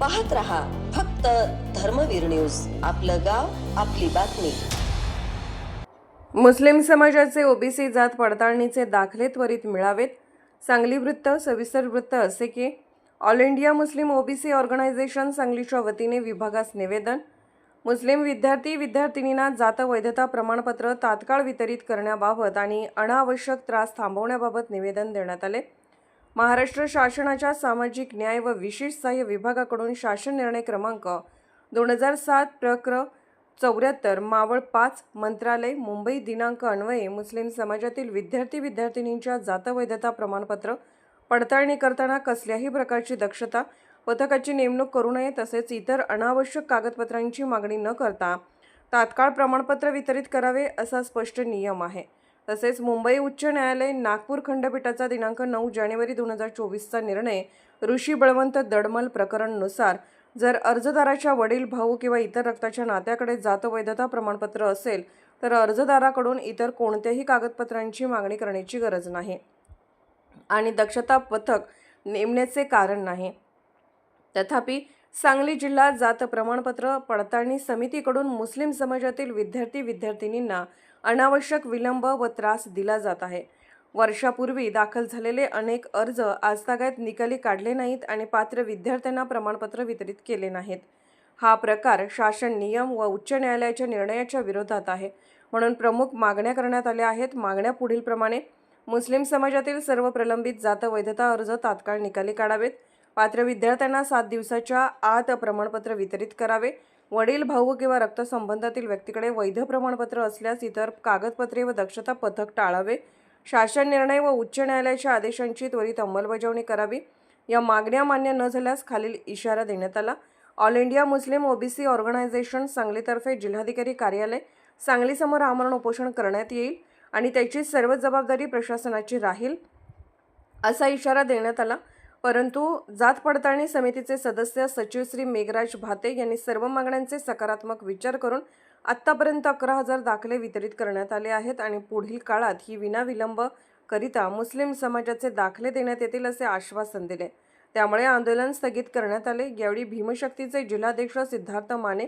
पाहत रहा फक्त धर्मवीर न्यूज. आपलं गाव आपली बातमी. मुस्लिम समाजाचे ओबीसी जात पडताळणीचे दाखले त्वरित मिळावेत. सांगली वृत्त सविस्तर वृत्त असे की all India Muslim OBC organisation सांगलीच्या वतीने विभागास निवेदन. मुस्लिम विद्यार्थी विद्यार्थिनींना जात वैधता प्रमाणपत्र तात्काळ वितरित करण्याबाबत आणि अनावश्यक त्रास थांबवण्याबाबत निवेदन देण्यात आले. महाराष्ट्र शासनाच्या सामाजिक न्याय व विशेष सहाय्य विभागाकडून शासन निर्णय क्रमांक दोन हजार सात प्रक्र चौऱ्याहत्तर मावळ पाच मंत्रालय मुंबई दिनांक अन्वये मुस्लिम समाजातील विद्यार्थी विद्यार्थिनींच्या जातवैधता प्रमाणपत्र पडताळणी करताना कसल्याही प्रकारची दक्षता पथकाची नेमणूक करू नये तसेच इतर अनावश्यक कागदपत्रांची मागणी न करता तात्काळ प्रमाणपत्र वितरित करावे असा स्पष्ट नियम आहे. तसेच मुंबई उच्च न्यायालय नागपूर खंडपीठाचा दिनांक नऊ जानेवारी दोन हजार चोवीसचा निर्णय ऋषी बळवंत दडमल प्रकरणनुसार जर अर्जदाराच्या वडील भाऊ किंवा इतर रक्ताच्या नात्याकडे जातवैधता प्रमाणपत्र असेल तर अर्जदाराकडून इतर कोणत्याही कागदपत्रांची मागणी करण्याची गरज नाही. आणि दक्षता पथक नेमण्याचे कारण नाही. तथापि सांगली जिल्हा जात प्रमाणपत्र पडताळणी समितीकडून मुस्लिम समाजातील विद्यार्थी विद्यार्थिनींना अनावश्यक विलंब व त्रास दिला जात आहे. वर्षापूर्वी दाखल झालेले अनेक अर्ज आजतागायत निकाली काढले नाहीत आणि पात्र विद्यार्थ्यांना प्रमाणपत्र वितरित केले नाहीत. हा प्रकार शासन नियम व उच्च न्यायालयाच्या निर्णयाच्या विरोधात आहे. म्हणून प्रमुख मागण्या करण्यात आल्या आहेत. मागण्या पुढीलप्रमाणे मुस्लिम समाजातील सर्व प्रलंबित जात वैधता अर्ज तात्काळ निकाली काढावेत. पात्र विद्यार्थ्यांना सात दिवसाच्या आत प्रमाणपत्र वितरित करावे. वडील भाऊ किंवा रक्तसंबंधातील व्यक्तीकडे वैध प्रमाणपत्र असल्यास इतर कागदपत्रे व दक्षता पथक टाळावे. शासन निर्णय व उच्च न्यायालयाच्या आदेशांची त्वरित अंमलबजावणी करावी. या मागण्या मान्य न झाल्यास खालील इशारा देण्यात आला. All India Muslim OBC organisation सांगलीतर्फे जिल्हाधिकारी कार्यालय सांगलीसमोर आमरण उपोषण करण्यात येईल आणि त्याची सर्व जबाबदारी प्रशासनाची राहील असा इशारा देण्यात आला. परंतु जात पडताळणी समितीचे सदस्य सचिव श्री मेघराज भाते यांनी सर्व मागण्यांचे सकारात्मक विचार करून आत्तापर्यंत अकरा हजार दाखले वितरित करण्यात आले आहेत आणि पुढील काळात ही विनाविलंब करिता मुस्लिम समाजाचे दाखले देण्यात येतील असे आश्वासन दिले. त्यामुळे आंदोलन स्थगित करण्यात आले. यावेळी भीमशक्तीचे जिल्हाध्यक्ष सिद्धार्थ माने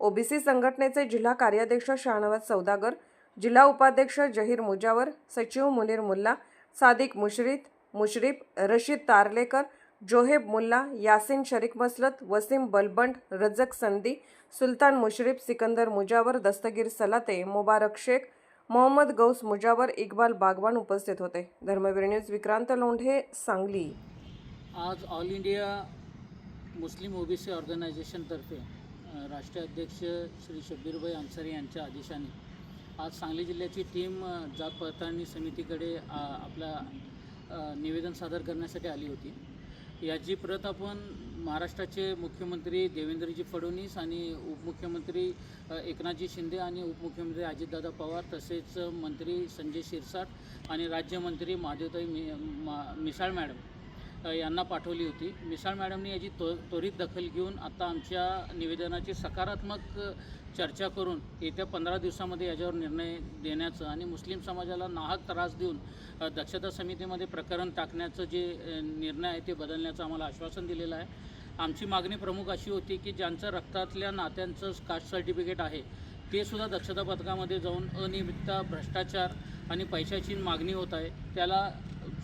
ओबीसी संघटनेचे जिल्हा कार्याध्यक्ष शहानवाज सौदागर जिल्हा उपाध्यक्ष जहीर मुजावर सचिव मुनीर मुल्ला सादिक मुशरीत मुशरीफ रशीद तारलेकर जोहेब मुल्ला यासिन शरीक मसलत वसीम बलबंड रजक संदी सुलतान मुशरीफ सिकंदर मुजावर दस्तगीर सलाते मुबारक शेख मोहम्मद गौस मुजावर इकबाल बागवान उपस्थित होते. धर्मवीर न्यूज विक्रांत लोंढे सांगली. आज ऑल इंडिया मुस्लिम ओबीसी ऑर्गनायझेशनतर्फे राष्ट्रीय अध्यक्ष श्री शब्बीरभाई अन्सारी यांच्या आदेशाने आज सांगली जिल्ह्याची टीम जात पडताळणी समितीकडे आपला निवेदन सादर करण्यासाठी आली होती. याची प्रत आपण महाराष्ट्राचे मुख्यमंत्री देवेंद्रजी फडणवीस आणि उपमुख्यमंत्री एकनाथजी शिंदे आणि उपमुख्यमंत्री अजितदादा पवार तसेच मंत्री संजय शिरसाट आणि राज्यमंत्री महादेवताई मि मा मिसाळ मॅडम यांना पाठवली होती. मिसाळ मॅडमने याची त्व त्वरित दखल घेऊन आता आमच्या निवेदनाची सकारात्मक चर्चा करून येत्या पंधरा दिवसामध्ये याच्यावर निर्णय देण्याचं आणि मुस्लिम समाजाला नाहक त्रास देऊन दक्षता समितीमध्ये प्रकरण टाकण्याचं जे निर्णय आहे ते बदलण्याचं आम्हाला आश्वासन दिलेलं आहे. आमची मागणी प्रमुख अशी होती की ज्यांचं रक्तातल्या नात्यांचं कास्ट सर्टिफिकेट आहे ते सुद्धा दक्षता पथकामध्ये जाऊन अनियमितता भ्रष्टाचार आणि पैशाची मागणी होत आहे. त्याला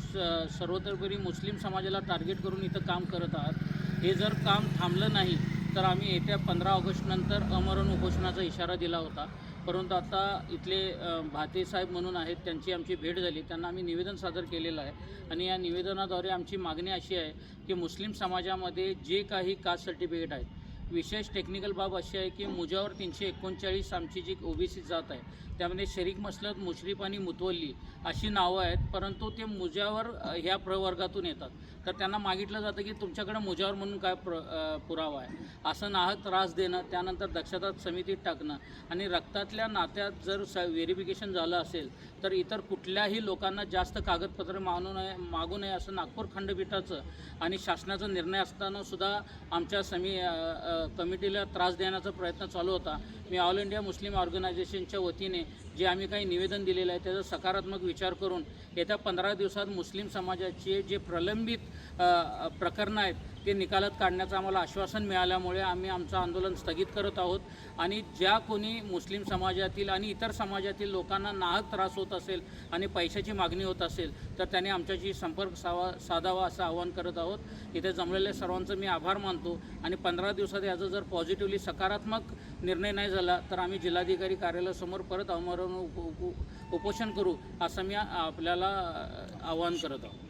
स सर्वतोपरी मुस्लिम समाजाला टार्गेट करून इथं काम करत आहात. हे जर काम थांबलं नाही तर आम्ही येत्या पंधरा ऑगस्टनंतर अमरण उपोषणाचा इशारा दिला होता. परंतु आता इथले भातेसाहेब भाते साहेब म्हणून आहेत त्यांची आमची भेट झाली. त्यांना आम्ही निवेदन सादर केलेलं आहे. आणि या निवेदनाद्वारे आमची मागणी अशी आहे की मुस्लिम समाजामध्ये जे काही कास्ट सर्टिफिकेट आहेत विशेष टेक्निकल बाब अशी आहे की मुजावर तीनशे एकोणचाळीस आमची जी ओबीसी जात आहे त्यामध्ये शरीक मसलत मुश्रीफ आणि मुतवल्ली अशी नावं आहेत परंतु ते मुजावर ह्या प्रवर्गातून येतात. तर त्यांना मागितलं जातं की तुमच्याकडे मुजावर म्हणून काय प्र पुरावा आहे. असं नाहक त्रास देणं त्यानंतर दक्षता समितीत टाकणं आणि रक्तातल्या नात्यात जर स व्हेरिफिकेशन झालं असेल तर इतर कुठल्याही लोकांना जास्त कागदपत्र मागू नये मागू नये असं नागपूर खंडपीठाचं आणि शासनाचा निर्णय असताना सुद्धा आमच्या समी आ, आ, कमिटीला त्रास देण्याचा प्रयत्न चालू होता. मी ऑल इंडिया मुस्लिम ऑर्गनायझेशनच्या वतीने जे आम्ही काही निवेदन दिलेलं आहे त्याचा सकारात्मक विचार करून येत्या पंधरा दिवसात मुस्लिम समाजाचे जे प्रलंबित प्रकरणं आहेत ते निकालात काढण्याचं आम्हाला आश्वासन मिळाल्यामुळे आम्ही आमचं आंदोलन स्थगित करत आहोत. आणि ज्या कोणी मुस्लिम समाजातील आणि इतर समाजातील लोकांना नाहक त्रास होत असेल आणि पैशाची मागणी होत असेल तर त्याने आमच्याशी संपर्क सावा साधावा असं आवाहन करत आहोत. इथे जमलेल्या सर्वांचं मी आभार मानतो. आणि पंधरा दिवसात याचा जर पॉझिटिव्हली सकारात्मक निर्णय नाही झाला तर आम्ही जिल्हाधिकारी कार्यालयासमोर परत अवमरण उप उपोषण करू असं मी आपल्याला आवाहन करत आहोत.